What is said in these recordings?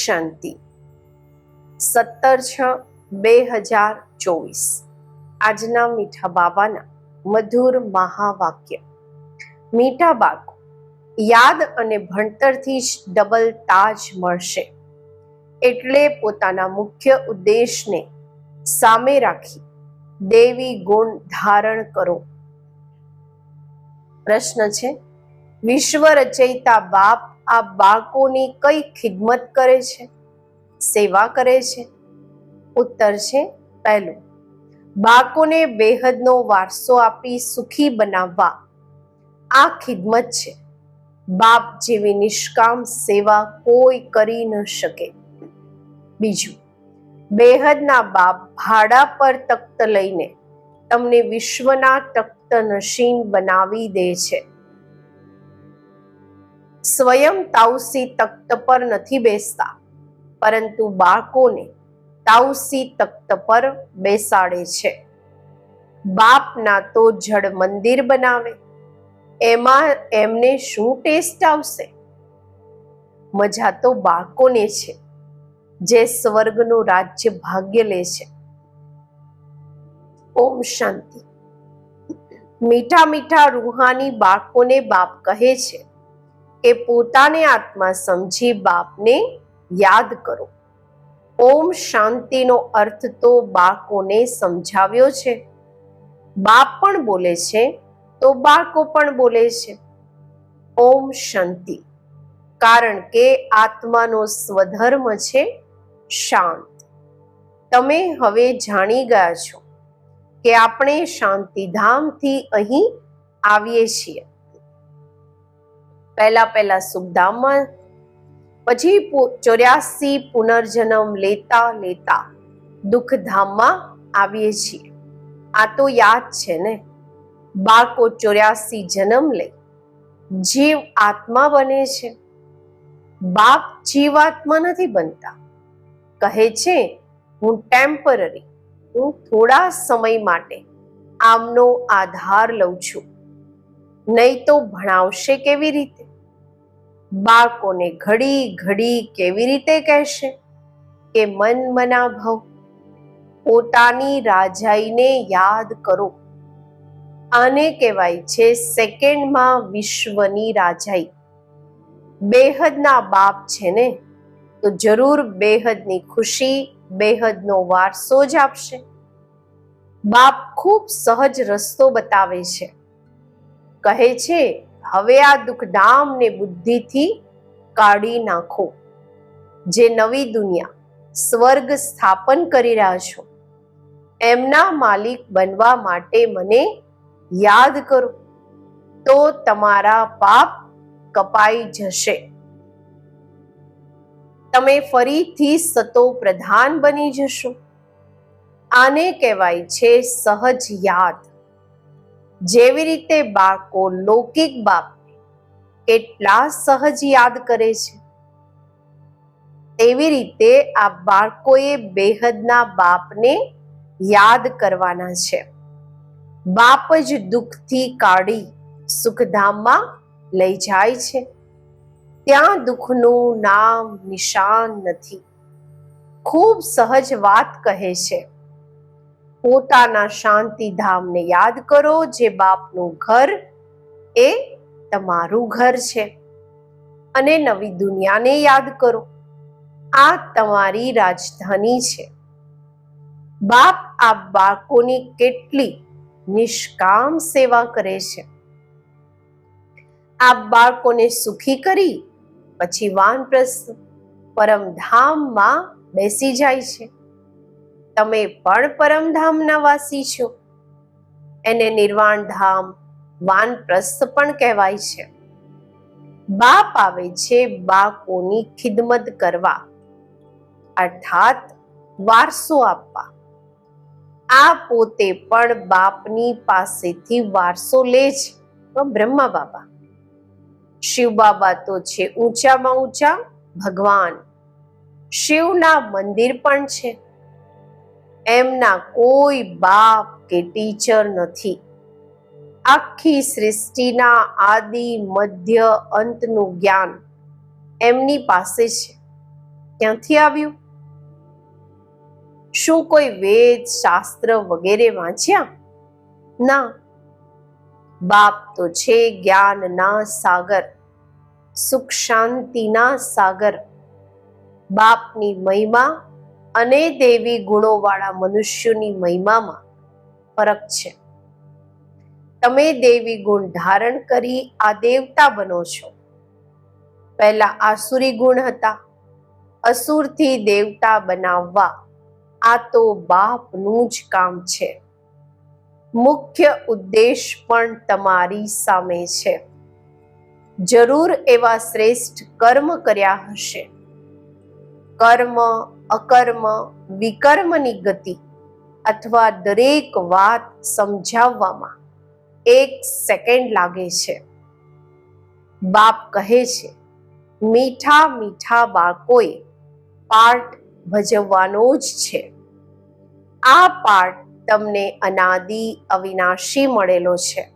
શાંતિ. સત્તર છ બે હજાર ચોવીસ. આજના મીઠા બાબાના મધુર મહાવાક્ય. મીઠા બાળકો, યાદ અને ભણતરથી જ ડબલ તાજ મળશે. એટલે પોતાના મુખ્ય ઉદ્દેશને સામે રાખી દેવી ગુણ ધારણ કરો. પ્રશ્ન છે, વિશ્વ રચયિતા બાપ આ બાળકોની કઈ ખિદમત કરે છે? સેવા કરે છે? ઉત્તર છે, પહેલું. બાળકોને બેહદનો વારસો આપી સુખી બનાવવા. આ ખિદમત છે. બાપ જેવી નિષ્કામ સેવા કોઈ કરી ન શકે. બીજું, બેહદના બાપ ભાડા પર તખ્ત લઈને તમને વિશ્વના તખ્ત નશીન બનાવી દે છે. સ્વયં તાઉસી તખ્ત પર નથી બેસતા, પરંતુ બાળકોને તાઉસી તખ્ત પર બેસાડે છે. બાપના તો જડ મંદિર બનાવે, એમાં એમને શું ટેસ્ટ આવશે? મજા તો બાળકોને છે, જે સ્વર્ગનું રાજ્ય ભાગ્ય લે છે. ઓમ શાંતિ. મીઠા મીઠા રૂહાની બાળકોને બાપ કહે છે કે પોતાને આત્મા સમજી બાપને યાદ કરો. ઓમ શાંતિનો અર્થ તો બાળકોને સમજાવ્યો છે. બાપ પણ બોલે છે તો બાળકો પણ બોલે છે. ઓમ શાંતિ. કારણ કે આત્માનો સ્વધર્મ છે શાંત. તમે હવે જાણી ગયા છો કે આપણે શાંતિધામથી અહીં આવીએ છીએ. પહેલા પહેલા સુખધામમાં પછી ચોર્યાસી પુનર્જન્મ લેતા લેતા દુઃખધામમાં આવીએ છીએ. આ તો યાદ છે ને? બાળકો ચોર્યાસી જન્મ લે. જીવ આત્મા બને છે. બાપ જીવાત્મા નથી બનતા. કહે છે, હું ટેમ્પરરી હું થોડા સમય માટે આમનો આધાર લઉં છું. નહીં તો ભણાવશે કેવી રીતે? બાળકોને ઘડી ઘડી કેવી રીતે કહેશે? કે મન મના ભવ પોતાની રાજાઈને યાદ કરો. આને કહેવાય છે સેકન્ડમાં વિશ્વની રાજાઈ. બેહદના બાપ છે ને? તો જરૂર બેહદની ખુશી બેહદનો વારસો જ આપશે. બાપ ખૂબ સહજ રસ્તો બતાવે છે. કહે છે હવે આ દુઃખધામને બુદ્ધિથી કાઢી નાખો. જે નવી દુનિયા સ્વર્ગ સ્થાપન કરી રહ્યા છો, એમના માલિક બનવા માટે મને યાદ કરો, તો તમારા પાપ કપાઈ જશે. તમે ફરીથી સતો પ્રધાન બની જશો. આને કહેવાય છે સહજ યાદ. જેવી રીતે બાળકો લૌકિક બાપને કેટલા સહજ યાદ કરે છે. તેવી રીતે આ બાળકોએ બેહદના બાપને યાદ કરવાના છે. બાપ જ દુઃખથી કાઢી સુખધામમાં લઈ જાય છે. ત્યાં દુઃખનું નામ નિશાન નથી. ખૂબ સહજ વાત કહે છે. પોતાના શાંતિધામને યાદ કરો, જે બાપનું ઘર એ તમારું ઘર છે. અને નવી દુનિયાને યાદ કરો, આ તમારી રાજધાની છે. બાપ આ બાળકોની કેટલી નિષ્કામ સેવા કરે છે. આ બાળકોને સુખી કરી, પછી વાનપ્રસ્થ પરમધામમાં બેસી જાય છે. તમે પણ પરમધામના વાસી છો. એને નિર્વાણ ધામ વાનપ્રસ્થ પણ કહેવાય છે. બાપ આવે છે બાકોની ખિદમત કરવા. અર્થાત વારસો આપવા. આ પોતે પણ બાપની પાસેથી વારસો લે છે. બ્રહ્મા બાબા. શિવ બાબા તો છે ઊંચામાં ઊંચા, ભગવાન. શિવના મંદિર પણ છે. એમના કોઈ બાપ કે ટીચર નથી. આખી સૃષ્ટિના આદિ, મધ્ય, અંતનું જ્ઞાન એમની પાસે છે. ક્યાંથી આવ્યું? શું કોઈ વેદ, શાસ્ત્ર વગેરે વાંચ્યા? ના. બાપ તો છે જ્ઞાનના સાગર, સુખ શાંતિના સાગર. બાપની મહિમા અને દેવી ગુણોવાળા મનુષ્યોની મહિમામાં ફરક છે. તમે દેવી ગુણ ધારણ કરી આ દેવતા બનો છો. પહેલા આસુરી ગુણ હતા. અસુરથી દેવતા બનાવવા આ તો બાપનું જ કામ છે. મુખ્ય ઉદ્દેશ પણ તમારી સામે છે. જરૂર એવા શ્રેષ્ઠ કર્મ કર્યા હશે. કર્મ અકર્મ, વિકર્મની ગતિ અથવા દરેક વાત સમજાવવામાં એક સેકન્ડ લાગે છે. બાપ કહે છે, મીઠા મીઠા બાળકોએ પાઠ ભજવવાનો જ છે. આ પાઠ તમને અનાદિ અવિનાશી મળેલો છે.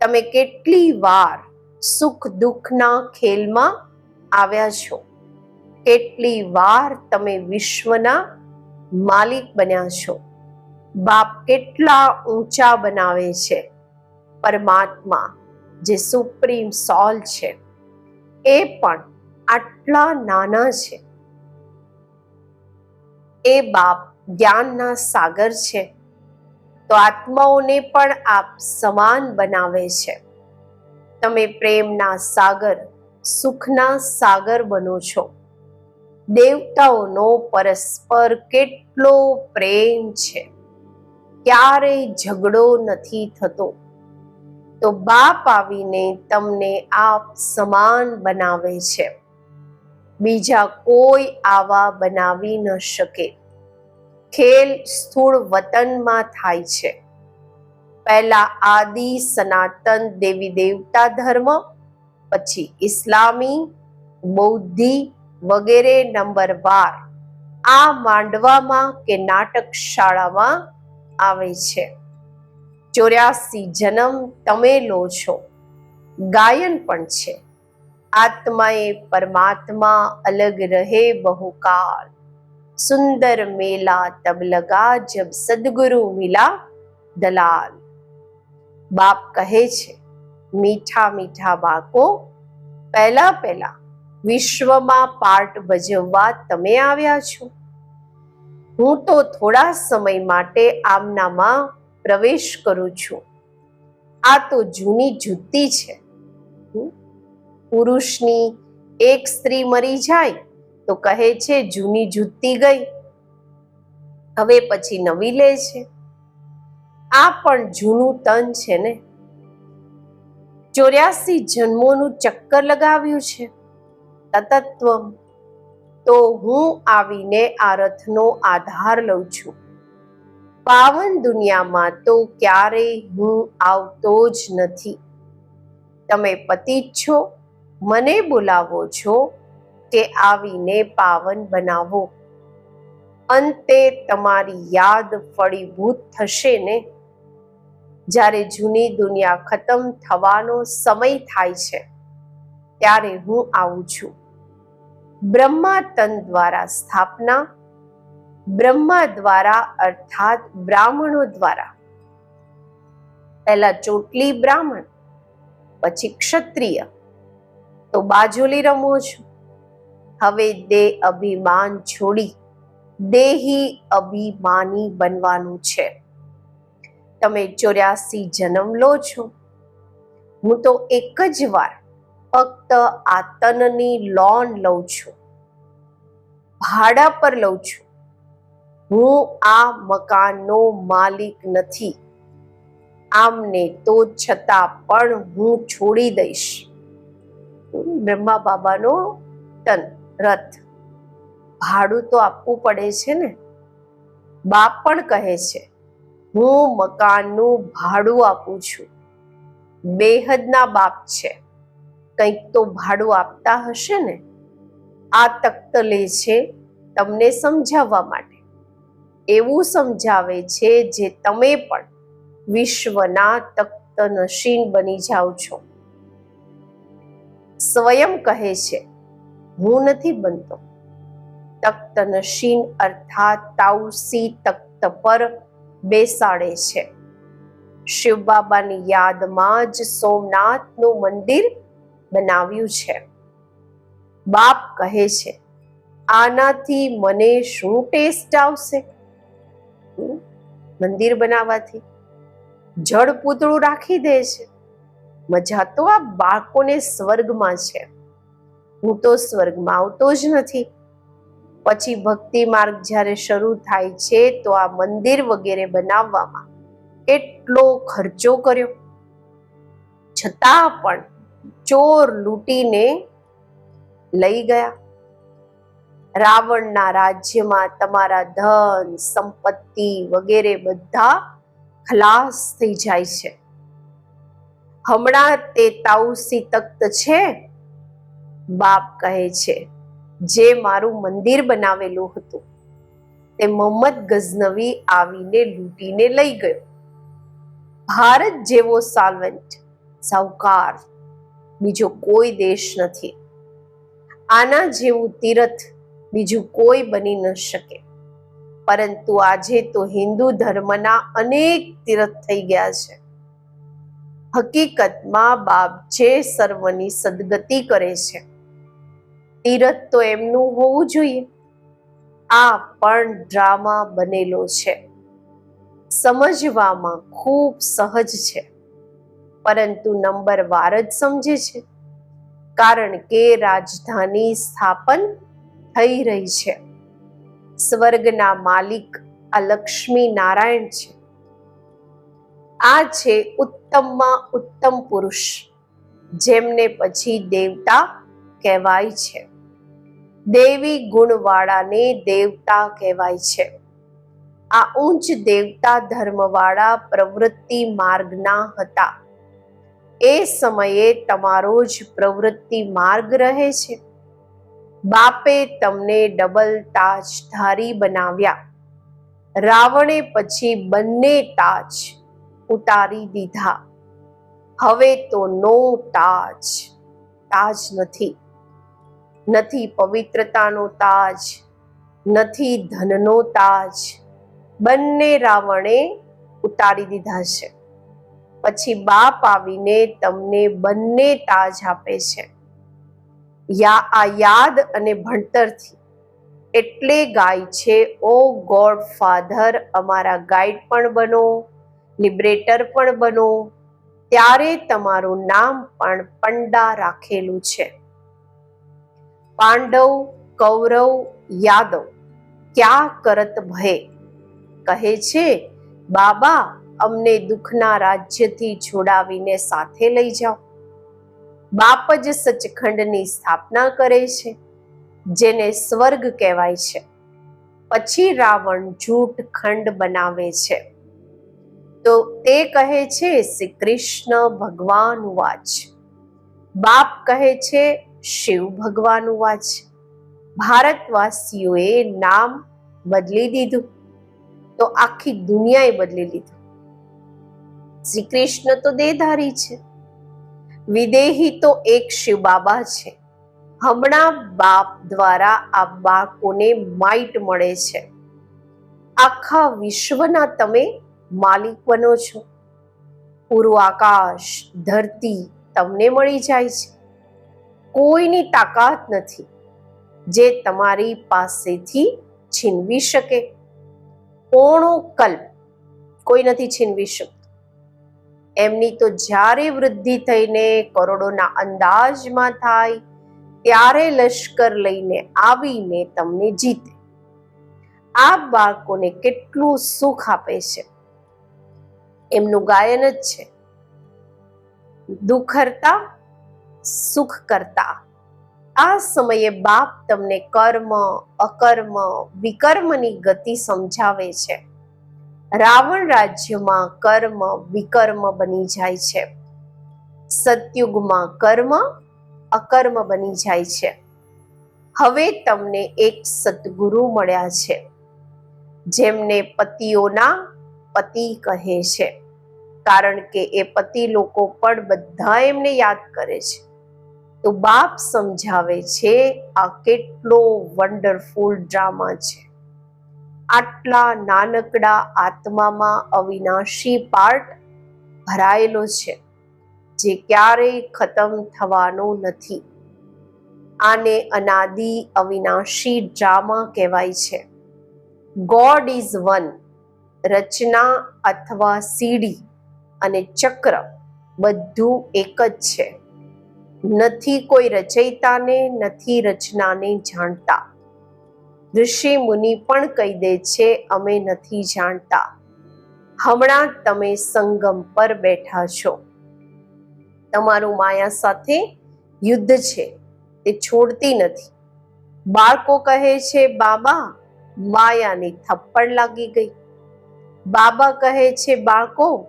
તમે કેટલી વાર સુખ દુઃખના ખેલમાં આવ્યા છો? કેટલી વાર તમે વિશ્વના માલિક બન્યા છો? બાપ કેટલા ઊંચા બનાવે છે? પરમાત્મા જે સુપ્રીમ સોલ છે, એ પણ આટલા નાના છે. એ બાપ જ્ઞાનના સાગર છે, તો આત્માઓને પણ આપ સમાન બનાવે છે. તમે પ્રેમના સાગર, સુખના સાગર બનો છો. દેવતાઓનો પરસ્પર કેટલો પ્રેમ છે. ક્યારેય ઝઘડો નથી થતો. તો બાપ આવીને તમને આપ સમાન બનાવે છે. બીજા કોઈ આવા બનાવી ન શકે. ખેલ સ્થૂળ વતનમાં થાય છે. પહેલા આદિ, સનાતન, દેવી દેવતા ધર્મ, પછી ઇસ્લામી, બૌદ્ધિ વગેરે નંબર બાર. આ માંડવામાં કે નાટક શાળામાં આવે છે. ચોર્યાસી જન્મ તમે લો છો. ગાયન પણ છે. આત્માએ પરમાત્મા અલગ રહે બહુકાલ સુંદર મેલા તબ લગા જબ સદગુરુ મિલા દલાલ. બાપ કહે છે, મીઠા મીઠા બાકો પહેલા પહેલા વિશ્વમાં પાર્ટ ભજવવા તમે આવ્યા છો? હું તો થોડા સમય માટે આમનામાં પ્રવેશ કરું છું. આ તો જૂની જુત્તી છે. પુરુષની એક સ્ત્રી મરી જાય તો કહે છે જૂની જુત્તી ગઈ. હવે પછી નવી લે છે. આ પણ જૂનું તન છે ને? ચોર્યાસી જન્મોનું ચક્કર લગાવ્યું છે. તતત્વમ. તો હું આવીને આ રથનો આધાર લઉં છું. પાવન દુનિયામાં તો ક્યારેય હું આવતો જ નથી. તમે પતિ છો, મને બોલાવો છો કે આવીને પાવન બનાવો. અંતે તમારી યાદ ફળીભૂત થશે ને? જ્યારે જૂની દુનિયા ખતમ થવાનો સમય થાય છે, ત્યારે હું આવું છું. બ્રહ્મા તન દ્વારા સ્થાપના, બ્રહ્મા દ્વારા અર્થાત બ્રાહ્મણો દ્વારા. પહેલા ચોટલી બ્રાહ્મણ, પછી ક્ષત્રિય. તો બાજુલી રમો છો. હવે દેહ અભિમાન છોડી, દેહી અભિમાની બનવાનું છે. તમે ચોર્યાસી જન્મ લો છો. હું તો એક જ વાર ફક્ત આ તનની લોન લઉં છું. ભાડા પર લઉં છું. હું આ મકાનનો માલિક નથી. આમને તો છતાં પણ હું છોડી દઈશ. બ્રહ્મા બાબાનો તન, રથ. ભાડું તો આપવું પડે છે ને? બાપ પણ કહે છે, હું મકાનનું ભાડું આપું છું. બેહદના બાપ છે. કંઈક તો ભાડું આપતા હશે ને? આ તખ્ત લે છે તમને સમજાવવા માટે. એવું સમજાવે છે જે તમે પણ વિશ્વના તખ્ત નશીન બની જાઓ છો. સ્વયં કહે છે, હું નથી બનતો. તખ્ત નશીન અર્થાત તાઉસી તખ્ત પર બેસાડે છે. શિવ બાબાની યાદમાં જ સોમનાથનું મંદિર બનાવ્યું છે. બાપ કહે છે, આનાથી મને શું ટેસ્ટ આવશે? મંદિર બનાવવાથી? જળ પૂતળું રાખી દે છે. મજા તો આ બાળકોને સ્વર્ગમાં છે. હું તો સ્વર્ગમાં આવતો જ નથી. પછી ભક્તિ માર્ગ જ્યારે શરૂ થાય છે, તો આ મંદિર વગેરે બનાવવામાં કેટલો ખર્ચો કર્યો. છતાં પણ ચોર લૂંટીને લઈ ગયા. રાવણના રાજ્યમાં તમારા ધન, સંપત્તિ વગેરે બધા ખલાસ થઈ જાય છે. હમણાં તે તાઉસી તખ્ત છે, બાપ કહે છે, જે મારું મંદિર બનાવેલું હતું. તે મોહમ્મદ ગઝનવી આવીને લૂંટીને લઈ ગયો. ભારત જેવો સાલ્વન્ટ સાહુકાર બીજો કોઈ દેશ નથી. આના જેવું તીરથ બીજું કોઈ બની ન શકે. પરંતુ આજે તો હિન્દુ ધર્મના અનેક તીરથ થઈ ગયા છે. હકીકતમાં બાપ જે સર્વની સદગતિ કરે છે, તીરથ તો એમનું હોવું જોઈએ. આ પણ ડ્રામા બનેલો છે. સમજવામાં ખૂબ સહજ છે. પરંતુ નંબર વાર જ સમજે છે. કારણ કે રાજધાની સ્થાપન થઈ રહી છે. સ્વર્ગના માલિક આ નારાયણ છે. આ છે ઉત્તમમાં ઉત્તમ પુરુષ, જેમને પછી દેવતા કહેવાય છે. દેવી ગુણવાળાને દેવતા કહેવાય છે. આ ઉચ્ચ દેવતા ધર્મવાળા પ્રવૃત્તિ માર્ગના હતા. એ સમયે તમારો જ પ્રવૃત્તિ માર્ગ રહે છે. બાપે તમને ડબલ તાજધારી બનાવ્યા. રાવણે પછી બંને તાજ ઉતારી દીધા. હવે તો નો તાજ તાજ નથી. નથી પવિત્રતાનો તાજ, નથી ધનનો તાજ. બંને રાવણે ઉતારી દીધા છે. પછી બાપ આવીને તમને બંને તાજ આપે છે. યા આ યાદ અને ભણતરથી. એટલે ગાય છે, ઓ ગોડ ફાધર, અમારા ગાઈડ પણ બનો, લિબરેટર પણ બનો, ત્યારે તમારું નામ પણ પંડા રાખેલું છે. પાંડવ, કૌરવ, યાદવ, ક્યાં કરત ભય? કહે છે, બાબા અમને દુઃખના રાજ્યથી છોડાવીને સાથે લઈ જાઓ. બાપ જ સચખંડની સ્થાપના કરે છે, જેને સ્વર્ગ કહેવાય છે. પછી રાવણ જૂઠ ખંડ બનાવે છે. તો તે કહે છે શ્રી કૃષ્ણ ભગવાન વાચ. બાપ કહે છે, શિવ ભગવાન વાચ. ભારતવાસીઓએ નામ બદલી દીધું. તો આખી દુનિયાએ બદલી લીધું. શ્રી કૃષ્ણ તો દેહધારી છે. વિદેહી તો એક શિવ બાબા છે. હમણાં બાપ દ્વારા આ બાળકોને માઇટ મળે છે. આખા વિશ્વના તમે માલિક બનો છો. પૂરું આકાશ, ધરતી તમને મળી જાય છે. કોઈની તાકાત નથી જે તમારી પાસેથી છીનવી શકે. પોણો કલ્પ કોઈ નથી છીનવી શકતું. એમની તો જ્યારે વૃદ્ધિ થઈને કરોડોના અંદાજમાં થાય, ત્યારે લશ્કર લઈને આવીને તમને જીતે. આ બાળકોને કેટલું સુખ આપે છે. એમનું ગાયન જ છે. દુઃખ સુખ કરતા આ સમયે બાપ તમને કર્મ, અકર્મ, વિકર્મની ગતિ સમજાવે છે. રાવણ રાજ્યમાં કર્મ વિકર્મ બની જાય છે. સતયુગમાં કર્મ અકર્મ બની જાય છે. હવે તમને એક સદગુરુ મળ્યા છે, જેમને પતિઓના પતિ કહે છે. કારણ કે એ પતિ લોકો પણ બધા એમને યાદ કરે છે. તો બાપ સમજાવે છે આ કેટલો વન્ડરફુલ ડ્રામા છે. આટલા નાનકડા આત્મામાં અવિનાશી પાર્ટ ભરાયેલો છે, જે ક્યારેય ખતમ થવાનો નથી. આને અનાદિ અવિનાશી ડ્રામા કહેવાય છે. ગોડ ઇઝ વન, રચના અથવા સીડી અને ચક્ર બધું એક જ છે. નથી કોઈ રચયિતાને, નથી રચનાને જાણતા. ઋષિ મુનિ પણ કહી દે છે, અમે નથી જાણતા. હમણાં તમે સંગમ પર બેઠા છો. તમારું માયા સાથે યુદ્ધ છે, તે છોડતી નથી. બાળકો કહે છે, બાબા, માયાની થપ્પડ લાગી ગઈ. બાબા કહે છે, બાળકો,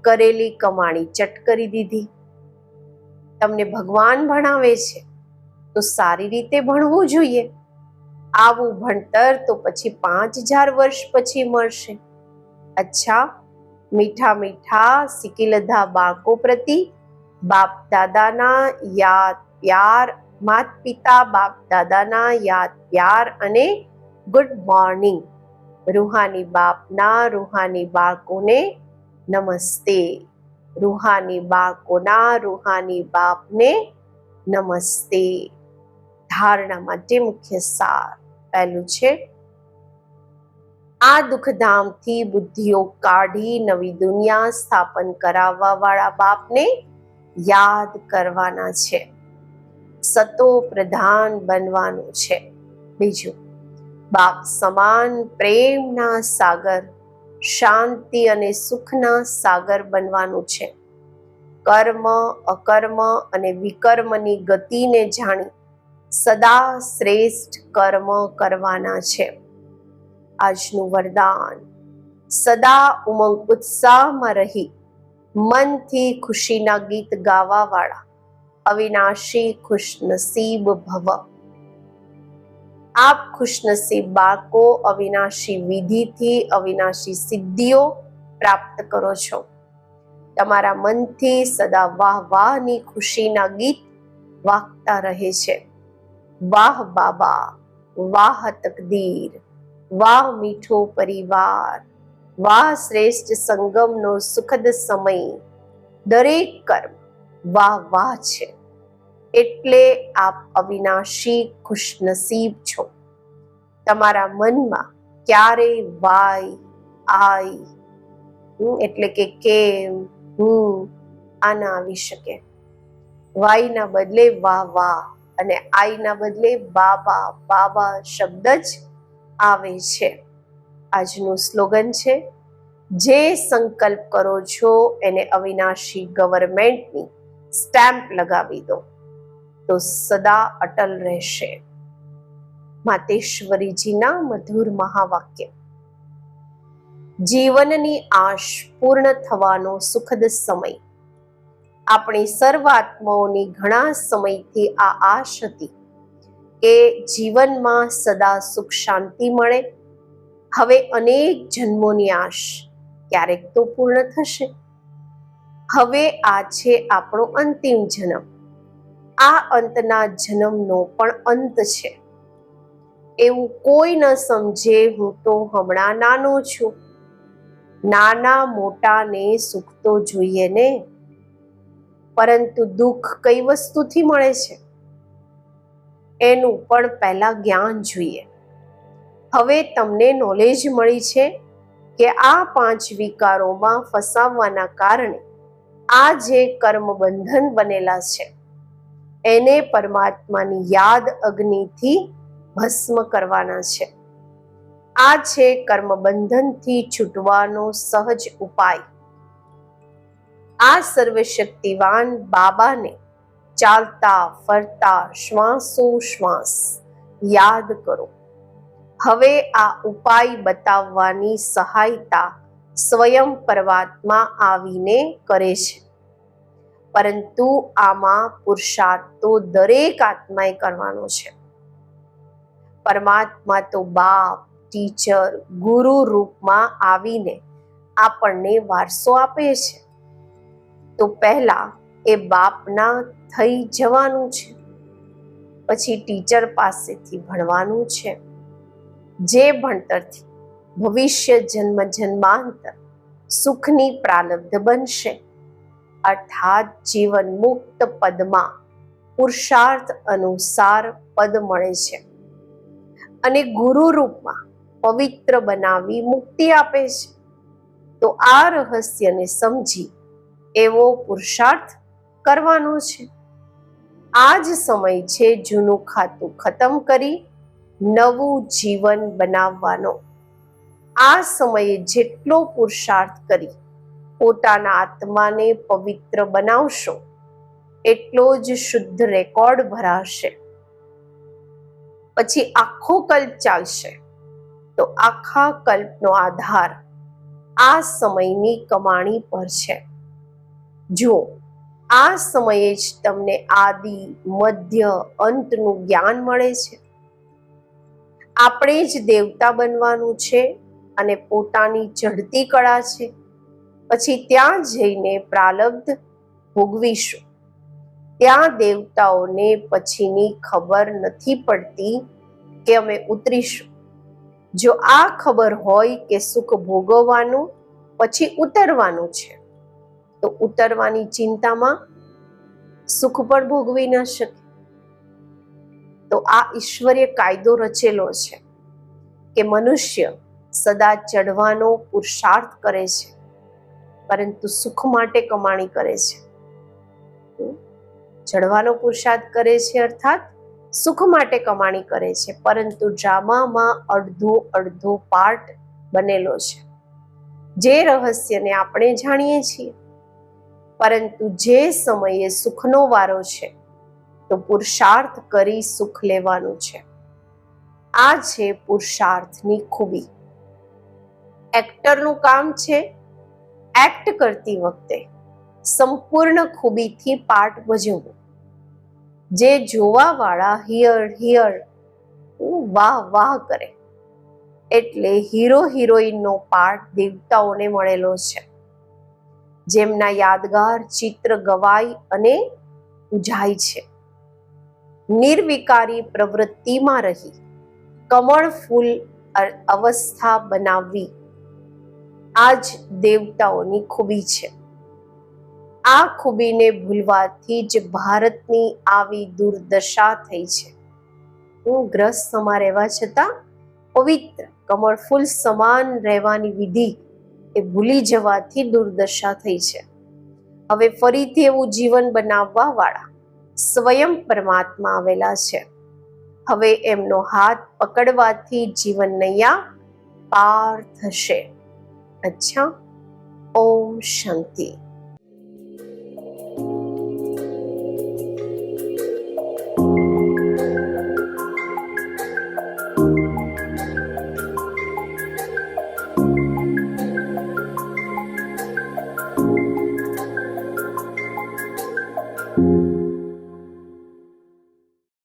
કરેલી કમાણી ચટ કરી દીધી. તમને ભગવાન ભણાવે છે, તો સારી રીતે ભણવું જોઈએ. આવું ભણતર તો પછી પાંચ હજાર વર્ષ પછી મળશે. અચ્છા, મીઠા મીઠા સિકીલધા બાળકો પ્રતિ, બાપ દાદાના યાદ પ્યાર, માત પિતા, બાપ દાદાના યાદ પ્યાર અને ગુડ મોર્નિંગ. રૂહાની બાપના રૂહાની બાળકોને નમસ્તે. રૂહાની બાળકોના રૂહાની બાપને નમસ્તે. ધારણા માટે મુખ્ય સાર પહેલું છે, આ દુઃખધામથી બુદ્ધિઓ કાઢી નવી દુનિયા સ્થાપન કરાવવા વાળા બાપને યાદ કરવાના છે. સતો પ્રધાન બનવાનું છે. બીજું, બાપ સમાન પ્રેમના સાગર, શાંતિ અને સુખના સાગર બનવાનું છે. કર્મ, અકર્મ અને વિકર્મની ગતિને જાણી સદા શ્રેષ્ઠ કર્મ કરવાના છે. આજનું વરદાન. સદા ઉમંગ ઉત્સાહમાં રહી, મનથી ખુશીના ગીત ગાવા વાળા અવિનાશી ખુશનસીબ ભવ. આપ ખુશનસીબ બાળકો, અવિનાશી વિધિથી અવિનાશી સિદ્ધિઓ પ્રાપ્ત કરો છો. તમારા મનથી સદા વાહ વાહની ખુશીના ગીત વાગતા રહે છે. વાહ બાબા વાહ તકદીર વાહ મીઠો પરિવાર વાહ શ્રેષ્ઠ સંગમનો સુખદ સમય. દરેક કર્મ વાહ વાહ છે. એટલે આપ અવિનાશી ખુશનસીબ છો. તમારા મનમાં ક્યારે વાય હમ, એટલે કે કેમ હું આ ના આવી શકે. વાયના બદલે વાહ વાહ અને આઈના બદલે બાબા બાબા શબ્દ જ આવે છે. આજનું સ્લોગન છે, જે સંકલ્પ કરો છો એને અવિનાશી ગવર્મેન્ટની સ્ટેમ્પ લગાવી દો. તો સદા અટલ રહેશે. માતેશ્વરીજીના મધુર મહાવાક્ય. જીવનની આશ પૂર્ણ થવાનો સુખદ સમય. આપણી સર્વાત્માઓની ઘણા સમયથી આ આશ હતી કે જીવનમાં સદા સુખ શાંતિ મળે. હવે અનેક જન્મોની આશ ક્યારેક તો પૂર્ણ થશે. હવે આ છે આપણો અંતિમ જન્મ. આ અંતના જન્મનો પણ અંત છે. એવું કોઈ ન સમજે હું તો હમણાં નાનો છું. નાના મોટાને સુખ તો જોઈએ ને? પરંતુ દુઃખ કઈ વસ્તુથી મળે છે? એનું પણ પહેલા જ્ઞાન જોઈએ. હવે તમને નોલેજ મળી છે કે આ પાંચ વિકારોમાં ફસાવવાના કારણે આ જે કર્મ બંધન બનેલા છે, એને પરમાત્માની યાદ અગ્નિથી ભસ્મ કરવાના છે. આ છે કર્મબંધનથી છૂટવાનો સહજ ઉપાય. આ સર્વશક્તિવાન બાબાને ચાલતા, ફરતા શ્વાસો, શ્વાસ યાદ કરો. હવે આ ઉપાય બતાવવાની સહાયતા સ્વયં પરમાત્મા આવીને કરે છે. પરંતુ આમાં પુરુષાર્થ તો દરેક આત્માએ કરવાનો છે. પરમાત્મા તો બાપ, ટીચર, ગુરુ રૂપમાં આવીને આપણને વારસો આપે છે. તો પહેલાં એ બાપના થઈ જવાનું છે. પછી ટીચર પાસેથી ભણવાનું છે. જે ભણતરથી ભવિષ્ય જન્મ જન્માંતર સુખની પ્રાલબ્ધ બનશે. અર્થાત જીવન મુક્ત પદમાં પુરુષાર્થ અનુસાર પદ મળે છે. અને ગુરુ રૂપમાં પવિત્ર બનાવી મુક્તિ આપે છે. તો આ રહસ્યને સમજી એવો પુરુષાર્થ કરવાનો છે. આ જ સમય છે જૂનું ખાતું ખતમ કરી નવું જીવન બનાવવાનો. આ સમયે જેટલો પુરુષાર્થ કરી પોતાના આત્માને પવિત્ર બનાવશો, એટલો જ શુદ્ધ રેકોર્ડ ભરાશે. પછી આખો કલ્પ ચાલશે. તો આખા કલ્પનો આધાર આ સમયની કમાણી પર છે. જુઓ આ સમયે જ તમને આદિ, મધ્ય અંતનું જ્ઞાન મળે છે. આપણે જ દેવતા બનવાનું છે અને પોતાની ચઢતી કળા છે. પછી ત્યાં જઈને પ્રાલબ્ધ ભોગવીશું. ત્યાં દેવતાઓને પછીની ખબર નથી પડતી કે અમે ઉતરીશું. જો આ ખબર હોય કે સુખ ભોગવવાનું, પછી ઉતરવાનું છે. તો ઉતરવાની ચિંતામાં સુખ પણ ભોગવી ન શકે. તો આ ઈશ્વરીય કાયદો રચેલો છે કે મનુષ્ય સદા ચઢવાનો પુરુષાર્થ કરે છે, પરંતુ સુખ માટે કમાણી કરે છે. ચડવાનો પુરુષાર્થ કરે છે અર્થાત સુખ માટે કમાણી કરે છે, પરંતુ ડ્રામામાં અડધો અડધો પાર્ટ બનેલો છે. જે રહસ્યને આપણે જાણીએ છીએ. પરંતુ જે સમયે સુખનો વારો છે, તો પુરુષાર્થ કરી સુખ લેવાનું છે. આ છે પુરુષાર્થની ખૂબી. એક્ટરનું કામ છે એક્ટ કરતી વખતે સંપૂર્ણ ખૂબીથી પાર્ટ ભજવવું. જે જોવાવાળા હિયર હિયર વાહ વાહ કરે. એટલે હીરો, હિરોઈનનો પાર્ટ દેવતાઓને મળેલો છે. જેમના યાદગાર ચિત્ર ગવાય અને ઉજાય છે. નિર્વિકારી પ્રવૃત્તિમાં રહી, કમળ ફૂલ અવસ્થા બનાવવી આ જ દેવતાઓની ખૂબી છે. આ ખૂબીને ભૂલવાથી જ ભારતની આવી દુર્દશા થઈ છે. હું ગ્રસ્તમાં રહેવા છતાં પવિત્ર, કમળ ફૂલ સમાન રહેવાની વિધિ એ ભૂલી જવાથી દુર્દશા થઈ છે. હવે ફરીથી એવું જીવન બનાવવા વાળા સ્વયં પરમાત્મા આવેલા છે. હવે એમનો હાથ પકડવાથી જીવન નૈયા પાર થશે. અચ્છા, ઓમ શાંતિ.